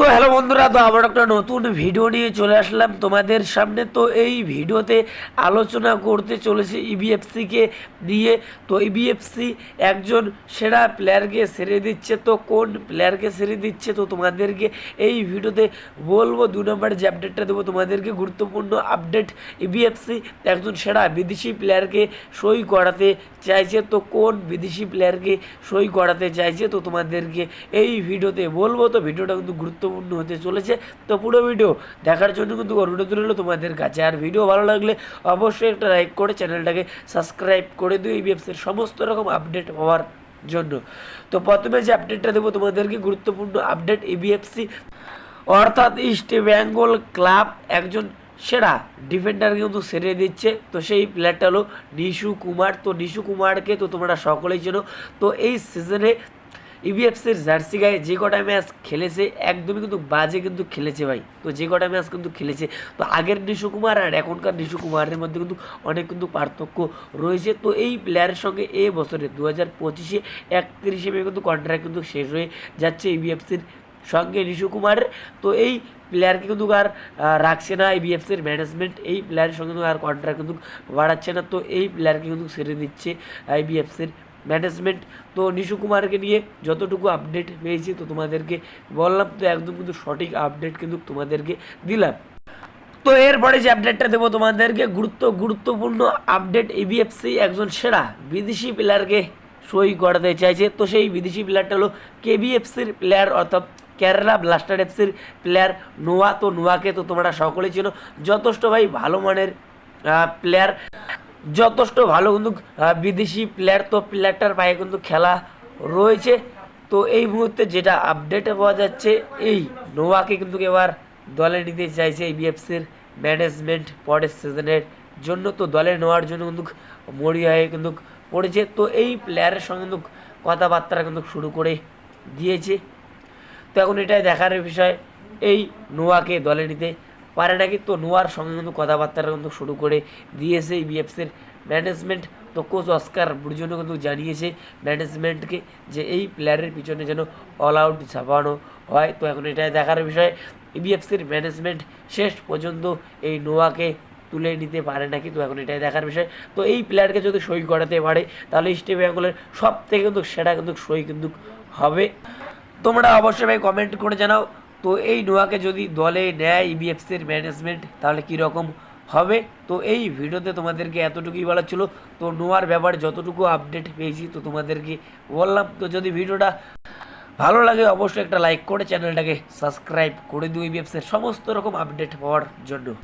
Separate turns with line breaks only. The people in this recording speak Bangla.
তো হ্যালো বন্ধুরা, তো আবার একটা নতুন ভিডিও নিয়ে চলে আসলাম। তোমাদের সামনে তো এই ভিডিওতে আলোচনা করতে চলেছে E ইবিএফসিকে নিয়ে। তো E ইবিএফসি একজন সেরা প্লেয়ারকে সেরে দিচ্ছে। তো কোন প্লেয়ারকে সেরে দিচ্ছে? তো তোমাদেরকে এই ভিডিওতে বলব, দু নম্বর যে আপডেটটা দেবো, তোমাদেরকে গুরুত্বপূর্ণ আপডেট ইবিএফসি একজন সেরা বিদেশি প্লেয়ারকে সই করাতে চাইছে। তো কোন বিদেশি প্লেয়ারকে সই করাতে চাইছে? তো তোমাদেরকে এই ভিডিওতে বলব। তো ভিডিওটা কিন্তু গুরুত্বপূর্ণ হতে চলেছে। তো পুরো ভিডিও দেখার জন্য কিন্তু অনুরোধ রইল। তোমাদের কাছে আর ভিডিও ভালো লাগলে অবশ্যই একটা লাইক করে চ্যানেলটাকে সাবস্ক্রাইব করে দিও। এই ব্যবসার সমস্ত রকম আপডেট পাওয়ার জন্য। তো প্রথমে যে আপডেটটা দেবো, তোমাদেরকে গুরুত্বপূর্ণ আপডেট এবিএফসি অর্থাৎ ইস্ট বেঙ্গল ক্লাব একজন সেরা ডিফেন্ডার কিন্তু সেরে দিচ্ছে। তো সেই প্লেয়ারটা হলো নিশু কুমার। তো নিশু কুমারকে তো তোমরা সকলেই চেনো। তো এই সিজনে ইবিএফসির জার্সি গায়ে যে কটা ম্যাচ খেলেছে, একদমই কিন্তু বাজে কিন্তু খেলেছে ভাই। তো যে কটা ম্যাচ কিন্তু খেলেছে, তো আগের নিশু কুমার আর এখনকার নিশু কুমারের মধ্যে কিন্তু অনেক কিন্তু পার্থক্য রয়েছে। তো এই প্লেয়ারের সঙ্গে এ বছরে দু হাজার পঁচিশে একত্রিশে মে কিন্তু কন্ট্রাক্ট কিন্তু শেষ হয়ে যাচ্ছে ইবিএফসির সঙ্গে নিশু কুমারের তো এই প্লেয়ারকে কিন্তু আর রাখছে না এই বিএফসির ম্যানেজমেন্ট এই প্লেয়ারের সঙ্গে কিন্তু আর কন্ট্রাক্ট কিন্তু বাড়াচ্ছে না। তো এই প্লেয়ারকে কিন্তু ছেড়ে দিচ্ছে আইবিএফসির ম্যানেজমেন্ট তো নিশু কুমারকে নিয়ে যতটুকু আপডেট পেয়েছি তো তোমাদেরকে বললাম, তো একদম কিন্তু সঠিক আপডেট কিন্তু তোমাদেরকে দিলাম। তো এরপরে যে আপডেটটা দেবো তোমাদেরকে, গুরুত্ব, গুরুত্বপূর্ণ আপডেট ইবিএফসি একজন সেরা বিদেশি প্লেয়ারকে সই করাতে চাইছে। তো সেই বিদেশি প্লেয়ারটা হলো কেবিএফসির প্লেয়ার অর্থাৎ কেরালা ব্লাস্টার এফসির প্লেয়ার নোয়া। তো নোয়াকে তো তোমরা সকলেই ছিল যথেষ্ট ভাই ভালো মানের প্লেয়ার যথেষ্ট ভালো কিন্তু বিদেশি প্লেয়ার তো প্লেয়ারটার পায়ে কিন্তু খেলা রয়েছে। তো এই মুহূর্তে যেটা আপডেটে পাওয়া যাচ্ছে, এই নোয়াকে কিন্তু এবার দলে নিতে চাইছে এই বিএফসির ম্যানেজমেন্ট পরের সিজনের জন্য। তো দলে নেওয়ার জন্য কিন্তু মরিয়া হয়ে কিন্তু পড়েছে। তো এই প্লেয়ারের সঙ্গে কিন্তু কথাবার্তা কিন্তু শুরু করে দিয়েছে। তো এখন এটাই দেখার বিষয়, এই নোয়াকে দলে নিতে পারে নাকি তো নোয়ার সঙ্গে কিন্তু কথাবার্তা কিন্তু শুরু করে দিয়েছে বিএফসির ম্যানেজমেন্ট তো কোচ অস্কার বুর্জনও কিন্তু জানিয়েছে ম্যানেজমেন্টকে যে এই প্লেয়ারের পিছনে যেন অল আউট ছাপানো হয়। তো এখন এটাই দেখার বিষয়। বিএফসির ম্যানেজমেন্ট শেষ পর্যন্ত এই নোয়াকে তুলে নিতে পারে নাকি? তো এখন এটাই দেখার বিষয়। তো এই প্লেয়ারকে যদি সই করাতে পারে, তাহলে ইস্ট বেঙ্গলের সব থেকে কিন্তু সেটা কিন্তু সই কিন্তু হবে। তোমরা অবশ্যই ভাই কমেন্ট করে জানাও। তো এই নোয়াকে যদি দলে নেয় ইবিএফসির ম্যানেজমেন্ট তাহলে কীরকম হবে? তো এই ভিডিওতে তোমাদেরকে এতটুকুই বলার ছিল। তো নোয়ার ব্যাপারে যতটুকু আপডেট পেয়েছি, তো তোমাদেরকে বললাম। তো যদি ভিডিওটা ভালো লাগে, অবশ্যই একটা লাইক করে চ্যানেলটাকে সাবস্ক্রাইব করে দিও ইবিএফসির সমস্ত রকম আপডেট পাওয়ার জন্য।